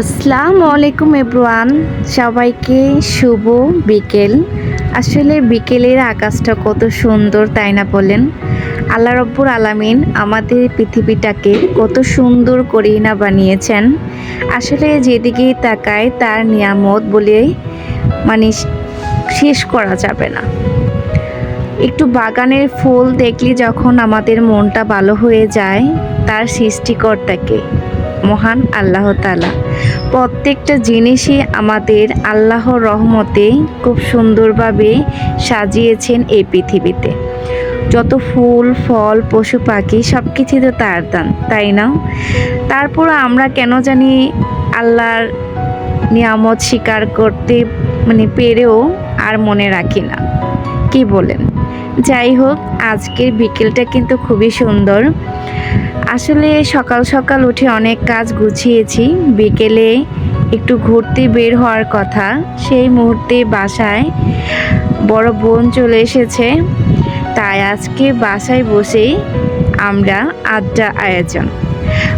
আসসালামু আলাইকুম এভরিওয়ান। সবাইকে শুভ বিকেল। আসলে বিকেলের আকাশটা কত সুন্দর, তাই না বলেন? আল্লাহ রব্বুর আলামিন আমাদের পৃথিবীটাকে কত সুন্দর করেই না বানিয়েছেন। আসলে যেদিকেই তাকায় তার নিয়ামত বলে মানে শেষ করা যাবে না। একটু বাগানের ফুল দেখলে যখন আমাদের মনটা ভালো হয়ে যায়, তার সৃষ্টিকর্তাকে। মহান আল্লাহ তালা প্রত্যেকটা জিনিসই আমাদের আল্লাহর রহমতে খুব সুন্দরভাবে সাজিয়েছেন এই পৃথিবীতে। যত ফুল, ফল, পশু, পাখি সব কিছুই তো তার দান, তাই না? তারপর আমরা কেন জানি আল্লাহর নিয়ামত স্বীকার করতে মানে পেরেও আর মনে রাখি না। কি বলেন? যাই হোক, আজকের বিকেলটা কিন্তু খুবই সুন্দর। আসলে সকাল সকাল উঠে অনেক কাজ গুছিয়েছি। বিকেলে একটু ঘুরতে বের হওয়ার কথা। সেই মুহূর্তে বাসায় বড় বোন চলে এসেছে। তাই আজকে বাসায় বসেই আমরা আড্ডা আয়োজন।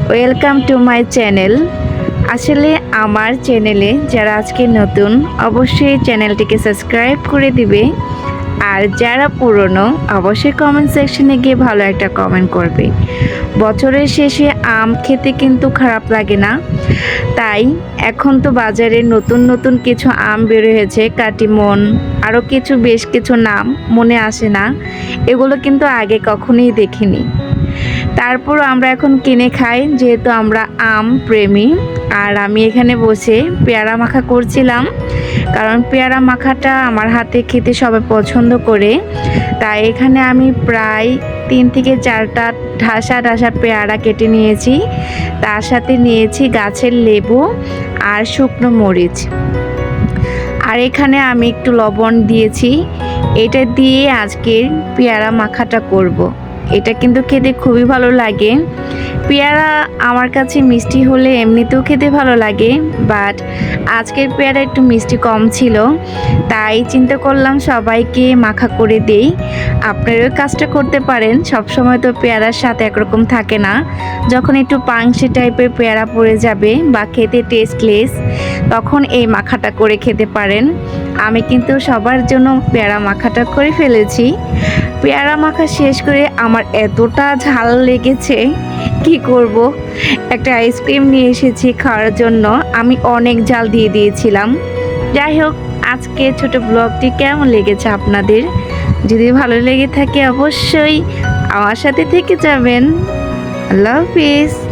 ওয়েলকাম টু মাই চ্যানেল আসলে আমার চ্যানেলে যারা আজকে নতুন, অবশ্যই চ্যানেলটিকে সাবস্ক্রাইব করে দিবে। আর যারা পুরনো, অবশ্যই কমেন্ট সেকশনে গিয়ে ভালো একটা কমেন্ট করবে। বছরের শেষে আম খেতে কিন্তু খারাপ লাগে না। তাই এখন তো বাজারে নতুন নতুন কিছু আম বের হয়েছে, কাটিমন আরও কিছু, বেশ কিছু নাম মনে আসে না। এগুলো কিন্তু আগে কখনোই দেখিনি। তারপর আমরা এখন কিনে খাই, যেহেতু আমরা আম প্রেমী। আর আমি এখানে বসে পেয়ারা মাখা করছিলাম, কারণ পেয়ারা মাখাটা আমার হাতে খেতে সবাই পছন্দ করে। তাই এখানে আমি প্রায় তিন থেকে চারটা ঢাসা ঢাসা পেয়ারা কেটে নিয়েছি। তার সাথে নিয়েছি গাছের লেবু আর শুকনো মরিচ। আর এখানে আমি একটু লবণ দিয়েছি। এটা দিয়ে আজকের পেয়ারা মাখাটা করব। এটা কিন্তু খেতে খুবই ভালো লাগে। পেয়ারা আমার কাছে মিষ্টি হলে এমনিতেও খেতে ভালো লাগে বাট আজকের পেয়ারা একটু মিষ্টি কম ছিল, তাই চিন্তা করলাম সবাইকে মাখা করে দেই। আপনারাও কাজটা করতে পারেন, সবসময় তো পেয়ারার সাথে একরকম থাকে না। যখন একটু পাংশে টাইপের পেয়ারা পড়ে যাবে বা খেতে টেস্টলেস তখন এই মাখাটা করে খেতে পারেন। আমি কিন্তু সবার জন্য পেয়ারা মাখাটা করে ফেলেছি। পেয়ারা মাখা শেষ করে আমার এতটা ঝাল লেগেছে, কি করব? একটা আইসক্রিম নিয়ে এসেছি খাওয়ার জন্য, আমি অনেক জাল দিয়ে দিয়েছিলাম। যাই হোক, আজকে ছোট ব্লগটি কেমন লেগেছে আপনাদের? যদি ভালো লেগে থাকে অবশ্যই আমার সাথে থেকে যাবেন। আল্লাহ হাফিজ।